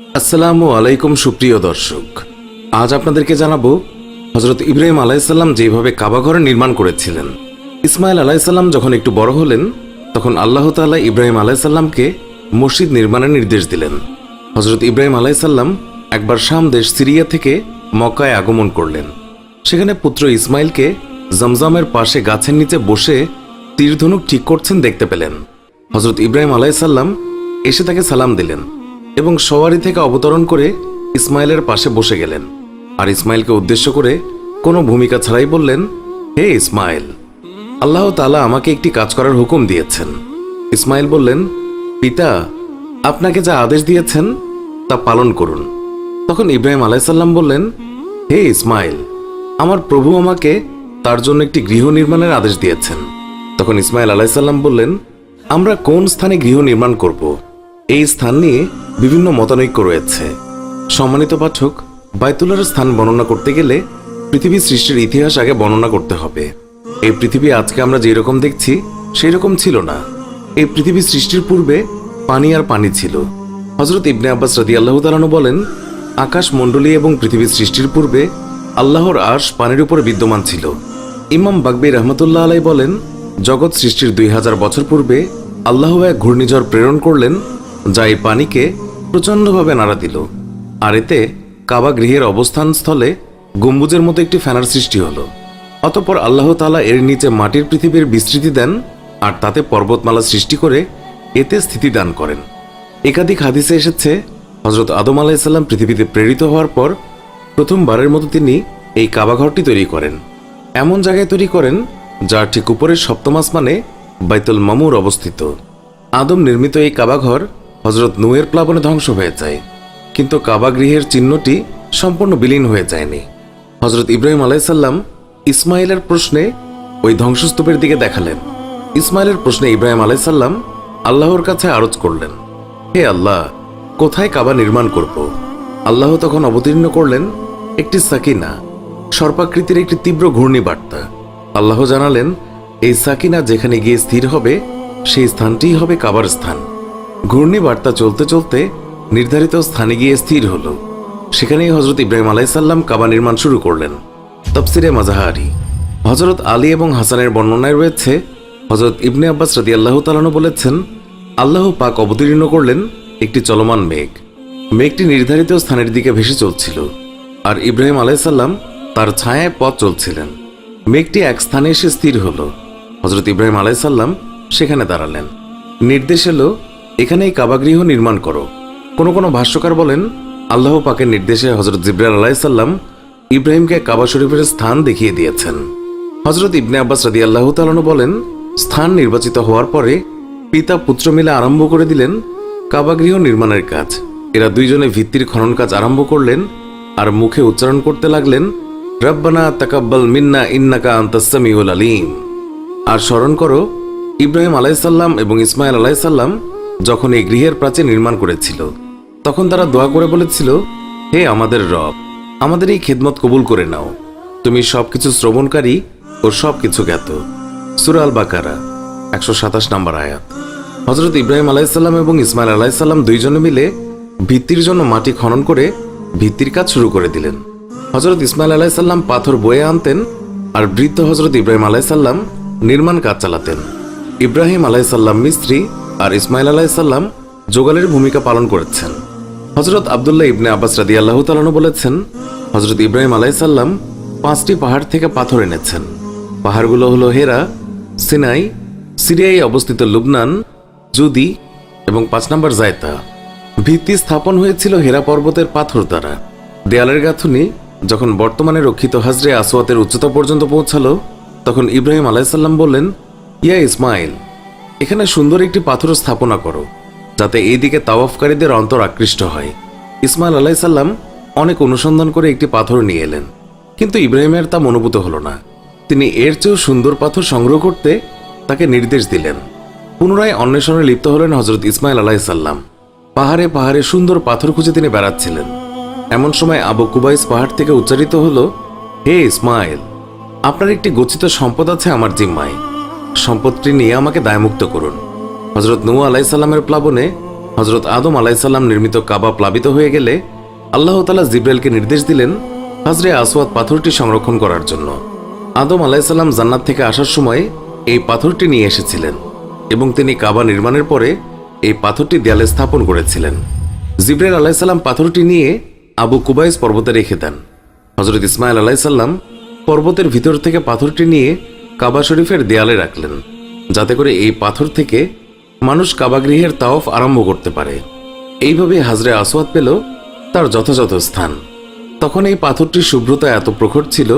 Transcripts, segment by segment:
আসসালামু আলাইকুম সুপ্রিয় দর্শক। আজ আপনাদেরকে জানাব হজরত ইব্রাহিম আলাইসাল্লাম যেভাবে কাবাঘর নির্মাণ করেছিলেন। ইসমাইল আলাইসাল্লাম যখন একটু বড় হলেন, তখন আল্লাহ তাআলা ইব্রাহিম আলাইসাল্লামকে মসজিদ নির্মাণের নির্দেশ দিলেন। হজরত ইব্রাহিম আলাইসাল্লাম একবার শাম দেশ সিরিয়া থেকে মক্কায় আগমন করলেন। সেখানে পুত্র ইসমাইলকে জমজমের পাশে গাছের নিচে বসে তীরধনুক ঠিক করছেন দেখতে পেলেন। হজরত ইব্রাহিম আলাইসাল্লাম এসে তাকে সালাম দিলেন। এবং সওয়ারি থেকে অবতরণ করে ইসমাইলের পাশে বসে গেলেন। আর ইসমাইলকে উদ্দেশ্য করে কোনো ভূমিকা ছাড়াই বললেন, হে ইসমাইল, আল্লাহ তাআলা আমাকে একটি কাজ করার হুকুম দিয়েছেন। ইসমাইল বললেন, পিতা, আপনাকে যা আদেশ দিয়েছেন তা পালন করুন। তখন ইব্রাহিম আলাইসাল্লাম বললেন, হে ইসমাইল, আমার প্রভু আমাকে তার জন্য একটি গৃহ নির্মাণের আদেশ দিয়েছেন। তখন ইসমাইল আলাইসাল্লাম বললেন, আমরা কোন স্থানে গৃহ নির্মাণ করব? এই স্থান নিয়ে বিভিন্ন মতানৈক্য রয়েছে। সম্মানিত পাঠক বাইতুল্লার স্থান বর্ণনা করতে গেলে পৃথিবী সৃষ্টির ইতিহাস আগে বর্ণনা করতে হবে। এই পৃথিবী আজকে আমরা যেই রকম দেখছি সেই রকম ছিল না। এই পৃথিবী সৃষ্টির পূর্বে পানি আর পানি ছিল। হজরত ইবনে আব্বাস রাদি আল্লাহ বলেন আকাশ মণ্ডলী এবং পৃথিবী সৃষ্টির পূর্বে আল্লাহর আশ পানির উপরে বিদ্যমান ছিল। ইমাম বাগবি রহমতুল্লাহ আলাই বলেন, জগৎ সৃষ্টির দুই হাজার বছর পূর্বে আল্লাহ এক ঘূর্ণিঝড় প্রেরণ করলেন, যা এই পানিকে প্রচণ্ডভাবে নাড়া দিল। আর এতে কাবা গৃহের অবস্থান স্থলে গম্বুজের মতো একটি ফ্যানার সৃষ্টি হলো। অতঃপর আল্লাহ তাআলা এর নিচে মাটির পৃথিবীর বিস্তৃতি দেন আর তাতে পর্বতমালা সৃষ্টি করে এতে স্থিতি দান করেন। একাধিক হাদিসে এসেছে হজরত আদম আলাইসাল্লাম পৃথিবীতে প্রেরিত হওয়ার পর প্রথমবারের মতো তিনি এই কাবাঘরটি তৈরি করেন। এমন জায়গায় তৈরি করেন, যার ঠিক উপরের সপ্তম আসমানে বাইতুল মামুর অবস্থিত। আদম নির্মিত এই কাবাঘর হজরত নুয়ের প্লাবনে ধ্বংস হয়ে যায়, কিন্তু কাবা গৃহের চিহ্নটি সম্পূর্ণ বিলীন হয়ে যায়নি। হজরত ইব্রাহিম আলাইসাল্লাম ইসমাইলের প্রশ্নে ওই ধ্বংসস্তূপের দিকে দেখালেন। ইসমাইলের প্রশ্নে ইব্রাহিম আলাইসাল্লাম আল্লাহর কাছে আরজ করলেন, হে আল্লাহ, কোথায় কাবা নির্মাণ করব? আল্লাহ তখন অবতীর্ণ করলেন একটি সাকিনা, সর্পাকৃতির একটি তীব্র ঘূর্ণিবার্তা। আল্লাহ জানালেন, এই সাকিনা যেখানে গিয়ে স্থির হবে, সেই স্থানটিই হবে কাবার স্থান। ঘূর্ণিবার্তা চলতে চলতে নির্ধারিত স্থানে গিয়ে স্থির হল। সেখানেই হজরত ইব্রাহিম আলাইসাল্লাম কাবা নির্মাণ শুরু করলেন। তফসিরে মাজাহারি। হজরত আলী এবং হাসানের বর্ণনায় রয়েছে হজরত ইবনে আব্বাস রাদি আল্লাহ তালানো বলেছেন, আল্লাহ পাক অবতীর্ণ করলেন একটি চলমান মেঘ। মেঘটি নির্ধারিত স্থানের দিকে ভেসে চলছিল, আর ইব্রাহিম আলাইসাল্লাম তার ছায়ায় পথ চলছিলেন। মেঘটি এক স্থানে এসে স্থির হল। হজরত ইব্রাহিম আলাইসাল্লাম সেখানে দাঁড়ালেন। নির্দেশ এলো এখানেই কাবাগৃহ নির্মাণ করো। কোনো কোনো ভাষ্যকার বলেন, আল্লাহ পাকের নির্দেশে হজরত জিব্রাইল আলাইসাল্লাম ইব্রাহিমকে কাবা শরীফের স্থান দেখিয়ে দিয়েছেন। হজরত ইবনে আব্বাস রাদি আল্লাহ তালানু বলেন, স্থান নির্বাচিত হওয়ার পরে পিতা পুত্র মিলে আরম্ভ করে দিলেন কাবাগৃহ নির্মাণের কাজ। এরা দুইজনে ভিত্তির খনন কাজ আরম্ভ করলেন আর মুখে উচ্চারণ করতে লাগলেন, রব্বানা তাকাব্বাল মিন্না ইন্নাকা আন্তাসামিউল আলিম। আর স্মরণ করো, ইব্রাহিম আলাইসাল্লাম এবং ইসমাইল আলাইসাল্লাম যখন এই গৃহের প্রাচীর নির্মাণ করেছিল, তখন তারা দোয়া করে বলেছিল, হে আমাদের রব, আমাদের এই খেদমত কবুল করে নাও। তুমি সবকিছু শ্রবণকারী ও সবকিছু জ্ঞাত। সুরাল বাকারা একশো সাতাশ নম্বর আয়াত। হজরত ইব্রাহিম আলাইসাল্লাম এবং ইসমাইল আলাইসাল্লাম দুইজনে মিলে ভিত্তির জন্য মাটি খনন করে ভিত্তির কাজ শুরু করে দিলেন। হজরত ইসমাইল আলাইসাল্লাম পাথর বয়ে আনতেন আর বৃদ্ধ হজরত ইব্রাহিম আলাইসাল্লাম নির্মাণ কাজ চালাতেন। ইব্রাহিম আলাইসাল্লাম মিস্ত্রি আর ইসমাইল আলাহিসাল্লাম যোগালের ভূমিকা পালন করেছেন। হজরত আবদুল্লাহ ইবনে আব্বাস রাদি আল্লাহ তালানু বলেছেন হজরত ইব্রাহিম আলাইসাল্লাম পাঁচটি পাহাড় থেকে পাথর এনেছেন। পাহাড়গুলো হলো হেরা, সিনাই, সিরিয়ায় অবস্থিত লুবনান, জুদি এবং পাঁচ নম্বর জায়তা। ভিত্তি স্থাপন হয়েছিল হেরা পর্বতের পাথর দ্বারা। দেয়ালের গাঁথুনি যখন বর্তমানে রক্ষিত হাজরে আসওয়াতের উচ্চতা পর্যন্ত পৌঁছালো, তখন ইব্রাহিম আলাইসাল্লাম বললেন, ইয়া ইসমাইল এখানে সুন্দর একটি পাথর স্থাপনা করো, যাতে এই দিকে তাওয়াফকারীদের অন্তর আকৃষ্ট হয়। ইসমাইল আলাইসাল্লাম অনেক অনুসন্ধান করে একটি পাথর নিয়ে এলেন, কিন্তু ইব্রাহিমের তা মনোভূত হল না। তিনি এর চেয়েও সুন্দর পাথর সংগ্রহ করতে তাকে নির্দেশ দিলেন। পুনরায় অন্বেষণে লিপ্ত হলেন হজরত ইসমাইল আলাইসাল্লাম পাহাড়ে পাহাড়ে সুন্দর পাথর খুঁজে তিনি বেড়াচ্ছিলেন। এমন সময় আবু কুবাইস পাহাড় থেকে উচ্চারিত হলো, হে ইসমাইল, আপনার একটি গচ্ছিত সম্পদ আছে আমার জিম্মায়। সম্পদটি নিয়ে আমাকে দায়মুক্ত করুন। হজরত নু আলাইসাল্লামের প্লাবনে হজরত আদম আলাইসাল্লাম নির্মিত কাবা প্লাবিত হয়ে গেলে আল্লাহ তালা জিব্রাইলকে নির্দেশ দিলেন হাজরে আসওয়াদ পাথরটি সংরক্ষণ করার জন্য। আদম আলাইসাল্লাম জান্নাত থেকে আসার সময় এই পাথরটি নিয়ে এসেছিলেন এবং তিনি কাবা নির্মাণের পরে এই পাথরটি দেয়ালে স্থাপন করেছিলেন। জিব্রাইল আলাইসাল্লাম পাথরটি নিয়ে আবু কুবাইস পর্বতে রেখে দেন। হজরত ইসমাইল আলাইসাল্লাম পর্বতের ভিতর থেকে পাথরটি নিয়ে কাবা শরীফের দেয়ালে রাখলেন, যাতে করে এই পাথর থেকে মানুষ কাবাগৃহের তাওফ আরম্ভ করতে পারে। এইভাবে হাজরে আসওয়াদ পেল তার যথাযথ স্থান। তখন এই পাথরটির শুভ্রতা এত প্রখর ছিল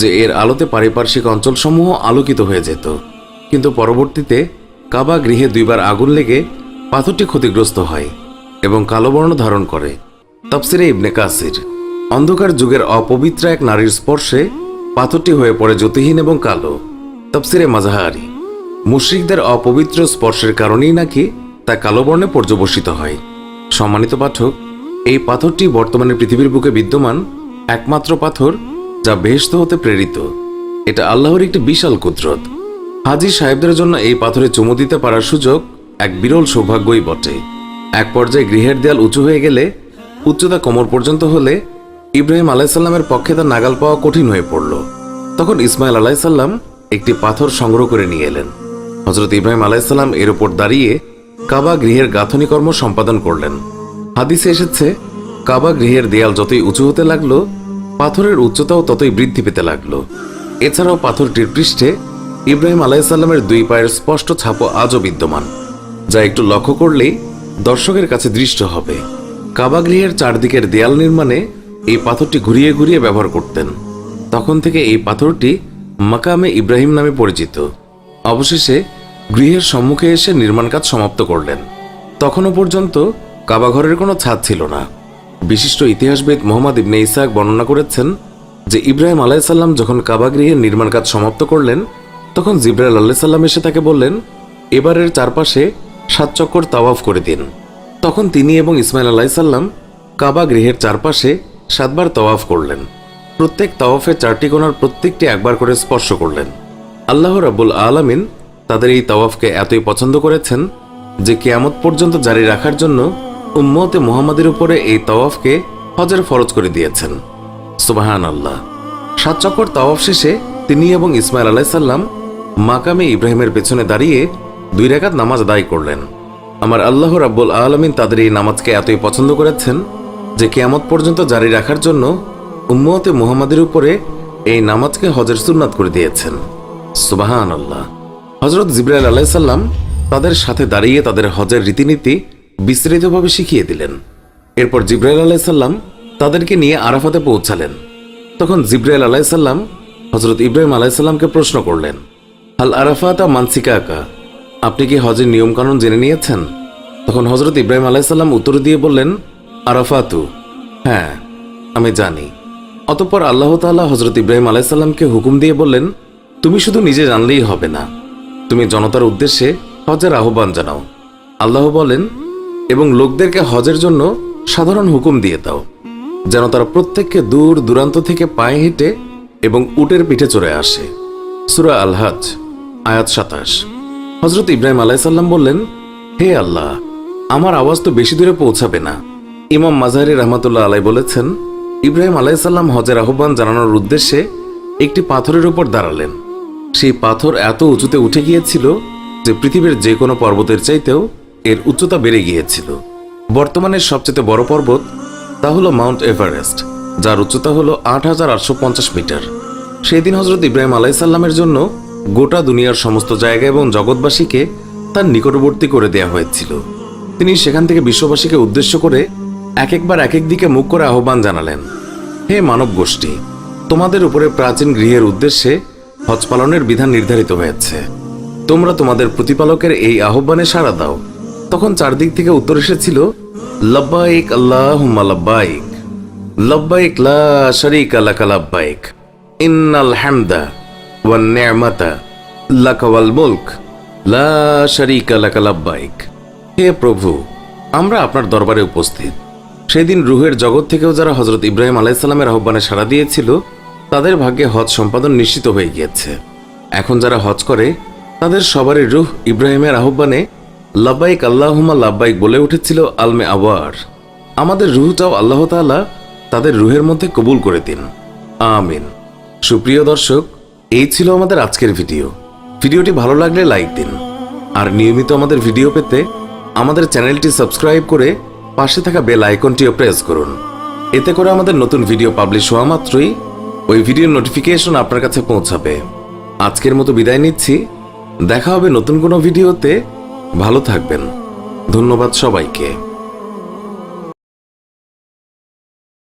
যে এর আলোতে পারিপার্শ্বিক অঞ্চলসমূহ আলোকিত হয়ে যেত। কিন্তু পরবর্তীতে কাবা গৃহে দুইবার আগুন লেগে পাথরটি ক্ষতিগ্রস্ত হয় এবং কালো বর্ণ ধারণ করে। তফসিরে ইবনে কাসির, অন্ধকার যুগের অপবিত্র এক নারীর স্পর্শে পাথরটি হয়ে পড়ে জ্যোতিহীন এবং কালো। তফসিরে মাজাহারি। মুশ্রিকদের অপবিত্র স্পর্শের কারণেই নাকি তা কালো বর্ণে পর্যবসিত হয়। সম্মানিত পাঠক, এই পাথরটি বর্তমানে পৃথিবীর বুকে বিদ্যমান একমাত্র পাথর যা বেহেস্ত হতে প্রেরিত। এটা আল্লাহর একটি বিশাল কুদরত। হাজি সাহেবদের জন্য এই পাথরে চুমু দিতে পারার সুযোগ এক বিরল সৌভাগ্যই বটে। এক পর্যায়ে গৃহের দেয়াল উঁচু হয়ে গেলে উচ্চতা কোমর পর্যন্ত হলে ইব্রাহিম আলাইসাল্লামের পক্ষে তা নাগাল পাওয়া কঠিন হয়ে পড়ল। তখন ইসমাইল আলাইসাল্লাম একটি পাথর সংগ্রহ করে নিয়ে এলেন। হজরত ইব্রাহিম আলাইসাল্লাম এর উপর দাঁড়িয়ে কাবা গৃহের গাঁথনি কর্ম সম্পাদন করলেন। হাদিসে এসেছে, কাবা গৃহের দেয়াল যতই উঁচু হতে লাগল, পাথরের উচ্চতাও ততই বৃদ্ধি পেতে লাগল। এছাড়াও পাথরটির পৃষ্ঠে ইব্রাহিম আলাইসাল্লামের দুই পায়ের স্পষ্ট ছাপও আজও বিদ্যমান, যা একটু লক্ষ্য করলেই দর্শকের কাছে দৃষ্ট হবে। কাবাগৃহের চারদিকের দেয়াল নির্মাণে এই পাথরটি ঘুরিয়ে ঘুরিয়ে ব্যবহার করতেন। তখন থেকে এই পাথরটি মাকামে ইব্রাহিম নামে পরিচিত। অবশেষে গৃহের সম্মুখে এসে নির্মাণ কাজ সমাপ্ত করলেন। তখনও পর্যন্ত কাবাঘরের কোনো ছাদ ছিল না। বিশিষ্ট ইতিহাসবিদ মোহাম্মদ ইবনে ইসাক বর্ণনা করেছেন যে ইব্রাহিম আলাইসাল্লাম যখন কাবাগৃহের নির্মাণ কাজ সমাপ্ত করলেন, তখন জিব্রাইল আল্লাহ সাল্লাম এসে তাকে বললেন, এবারের চারপাশে সাত চক্কর তাওয়াফ করে দিন। তখন তিনি এবং ইসমাইল আলাইসাল্লাম কাবা গৃহের চারপাশে সাতবার তাওয়াফ করলেন। প্রত্যেক তাওয়াফে চারটি কোণার প্রত্যেকটি একবার করে স্পর্শ করলেন। আল্লাহ রাব্বুল আলামিন তাদের এই তাওয়াফকে এতই পছন্দ করেছেন যে কেয়ামত পর্যন্ত জারি রাখার জন্য উম্মতে মুহাম্মাদের উপরে এই তাওয়াফকে হজের ফরজ করে দিয়েছেন। সুবাহান আল্লাহ সাত চক্কর তাওয়াফ শেষে তিনি এবং ইসমাইল আলাইসাল্লাম মাকামে ইব্রাহিমের পেছনে দাঁড়িয়ে দুই রেখাত নামাজ আদায় করলেন। আমার আল্লাহ রাব্বুল আলমিন তাদের এই নামাজকে এতই পছন্দ করেছেন যে কেয়ামত পর্যন্ত জারি রাখার জন্য উম্মতে মুহাম্মাদের উপরে এই নামাজকে হজের সুন্নাত করে দিয়েছেন। সুবাহান আল্লাহ হজরত জিব্রাইল আলাইসাল্লাম তাদের সাথে দাঁড়িয়ে তাদের হজের রীতিনীতি বিস্তারিতভাবে শিখিয়ে দিলেন। এরপর জিব্রাইল আলাইসাল্লাম তাদেরকে নিয়ে আরাফাতে পৌঁছালেন। তখন জিব্রাইল আলাইসাল্লাম হজরত ইব্রাহিম আলাইসাল্লামকে প্রশ্ন করলেন, হাল আরাফাতা মানসিকা আকা আপনি কি হজের নিয়মকানুন জেনে নিয়েছেন? তখন হজরত ইব্রাহিম আলাইসাল্লাম উত্তর দিয়ে বললেন, আরাফাতু। হ্যাঁ আমি জানি। অতঃপর আল্লাহ তাআলা হজরত ইব্রাহিম আলাইসাল্লামকে হুকুম দিয়ে বললেন, তুমি শুধু নিজে জানলেই হবে না। তুমি জনতার উদ্দেশ্যে হজের আহ্বান জানাও। আল্লাহ বলেন, এবং লোকদেরকে হজের জন্য সাধারণ হুকুম দিয়ে দাও, যেন তারা প্রত্যেককে দূর দূরান্ত থেকে পায়ে হেঁটে এবং উটের পিঠে চড়ে আসে। সুরা আলহাজ, আয়াত সাতাশ। হজরত ইব্রাহিম আলাইসাল্লাম বললেন, হে আল্লাহ, আমার আওয়াজ তো বেশি দূরে পৌঁছাবে না। ইমাম মাজারি রহমতুল্লাহ আলাই বলেছেন ইব্রাহিম আলাইসাল্লাম হজের আহ্বান জানানোর উদ্দেশ্যে একটি পাথরের উপর দাঁড়ালেন। সেই পাথর এত উঁচুতে উঠে গিয়েছিল যে পৃথিবীর যে কোনো পর্বতের চাইতেও এর উচ্চতা বেড়ে গিয়েছিল। বর্তমানে সবচেয়ে বড় পর্বত তা হলো মাউন্ট এভারেস্ট, যার উচ্চতা হলো আট হাজার আটশো পঞ্চাশ মিটার। সেই দিন হজরত ইব্রাহিম আলাইসাল্লামের জন্য গোটা দুনিয়ার সমস্ত জায়গা এবং জগৎবাসীকে তার নিকটবর্তী করে দেয়া হয়েছিল। তিনি সেখান থেকে বিশ্ববাসীকে উদ্দেশ্য করে এক একবার এক দিকে মুখ করে আহ্বান জানালেন, হে মানব গোষ্ঠী তোমাদের উপরে প্রাচীন গৃহের উদ্দেশ্যে হজ পালনের বিধান নির্ধারিত হয়েছে। তোমরা তোমাদের প্রতিপালকের এই আহ্বানে সাড়া দাও। তখন চারদিক থেকে উত্তর এসেছিল, লব্বাইক আল্লাহ লব্বাইক লব্বাইক, লা শরীকা লাকা লব্বাইক, ইন্নাল হামদা ওয়ান নি'মাতা, লাকা ওয়াল মুলক, লা শরীকা লাকা লব্বাইক। হে প্রভু, আমরা আপনার দরবারে উপস্থিত। সেদিন রুহের জগৎ থেকেও যারা হজরত ইব্রাহিম আলাইসাল্লামের আহ্বানে সাড়া দিয়েছিল, তাদের ভাগ্যে হজ সম্পাদন নিশ্চিত হয়ে গিয়েছে। এখন যারা হজ করে, তাদের সবারই রুহ ইব্রাহিমের আহ্বানে লাব্বাইক আল্লাহমা লাব্বাইক বলে উঠেছিল আলমে আওয়ার আমাদের রুহটাও আল্লাহ তাআলা তাদের রুহের মধ্যে কবুল করে দিন। আমিন। সুপ্রিয় দর্শক, এই ছিল আমাদের আজকের ভিডিও। ভিডিওটি ভালো লাগলে লাইক দিন। আর নিয়মিত আমাদের ভিডিও পেতে আমাদের চ্যানেলটি সাবস্ক্রাইব করে পাশে থাকা বেল আইকনটিও প্রেস করুন। এতে করে আমাদের নতুন ভিডিও পাবলিশ হওয়া মাত্রই ওই ভিডিওর নোটিফিকেশন আপনার কাছে পৌঁছাবে। আজকের মতো বিদায় নিচ্ছি। দেখা হবে নতুন কোনো ভিডিওতে। ভালো থাকবেন। ধন্যবাদ সবাইকে।